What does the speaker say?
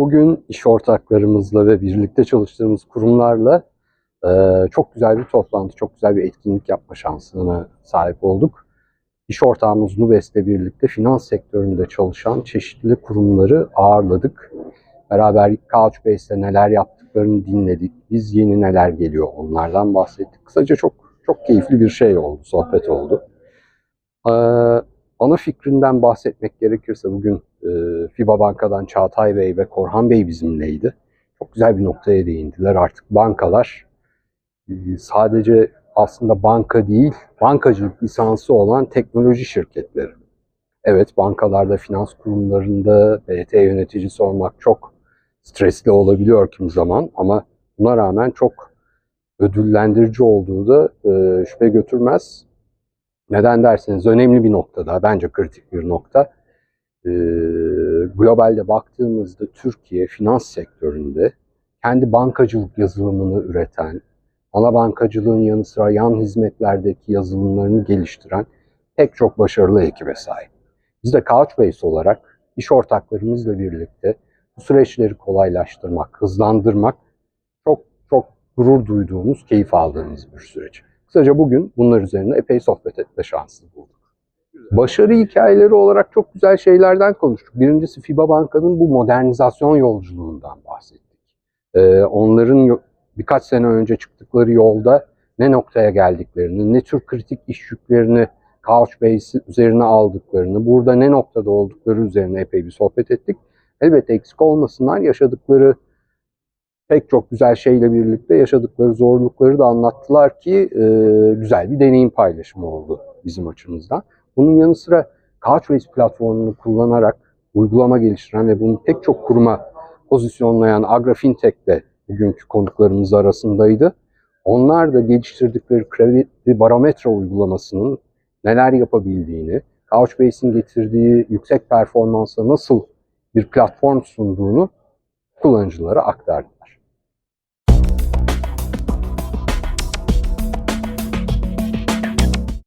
Bugün iş ortaklarımızla ve birlikte çalıştığımız kurumlarla e, çok güzel bir toplantı, çok güzel bir etkinlik yapma şansına sahip olduk. İş ortağımız Nubes'le birlikte finans sektöründe çalışan çeşitli kurumları ağırladık. Beraber Couchbase'de neler yaptıklarını dinledik. Biz yeni neler geliyor onlardan bahsettik. Kısaca çok çok keyifli bir şey oldu, sohbet oldu. Ee, ana fikrinden bahsetmek gerekirse bugün e, FIBA Banka'dan Çağatay Bey ve Korhan Bey bizimleydi. Çok güzel bir noktaya değindiler. Artık bankalar e, sadece aslında banka değil, bankacılık lisansı olan teknoloji şirketleri. Evet, bankalarda, finans kurumlarında BT yöneticisi olmak çok stresli olabiliyor kim zaman ama buna rağmen çok ödüllendirici olduğu da e, şüphe götürmez. Neden derseniz önemli bir noktada, bence kritik bir nokta. E, globalde baktığımızda Türkiye finans sektöründe kendi bankacılık yazılımını üreten, ana bankacılığın yanı sıra yan hizmetlerdeki yazılımlarını geliştiren pek çok başarılı ekibe sahip. Biz de Couchbase olarak iş ortaklarımızla birlikte bu süreçleri kolaylaştırmak, hızlandırmak çok çok gurur duyduğumuz, keyif aldığımız bir süreç. Kısaca bugün bunlar üzerine epey sohbet etme şansı bulduk. Başarı hikayeleri olarak çok güzel şeylerden konuştuk. Birincisi FIBA Banka'nın bu modernizasyon yolculuğundan bahsettik. Ee, onların birkaç sene önce çıktıkları yolda ne noktaya geldiklerini, ne tür kritik iş yüklerini Couchbase üzerine aldıklarını, burada ne noktada oldukları üzerine epey bir sohbet ettik. Elbette eksik olmasınlar yaşadıkları pek çok güzel şeyle birlikte yaşadıkları zorlukları da anlattılar ki e, güzel bir deneyim paylaşımı oldu bizim açımızdan. Bunun yanı sıra Couchbase platformunu kullanarak uygulama geliştiren ve bunu pek çok kuruma pozisyonlayan Agra Fintech de bugünkü konuklarımız arasındaydı. Onlar da geliştirdikleri kredi barometre uygulamasının neler yapabildiğini, Couchbase'in getirdiği yüksek performansa nasıl bir platform sunduğunu kullanıcılara aktardılar.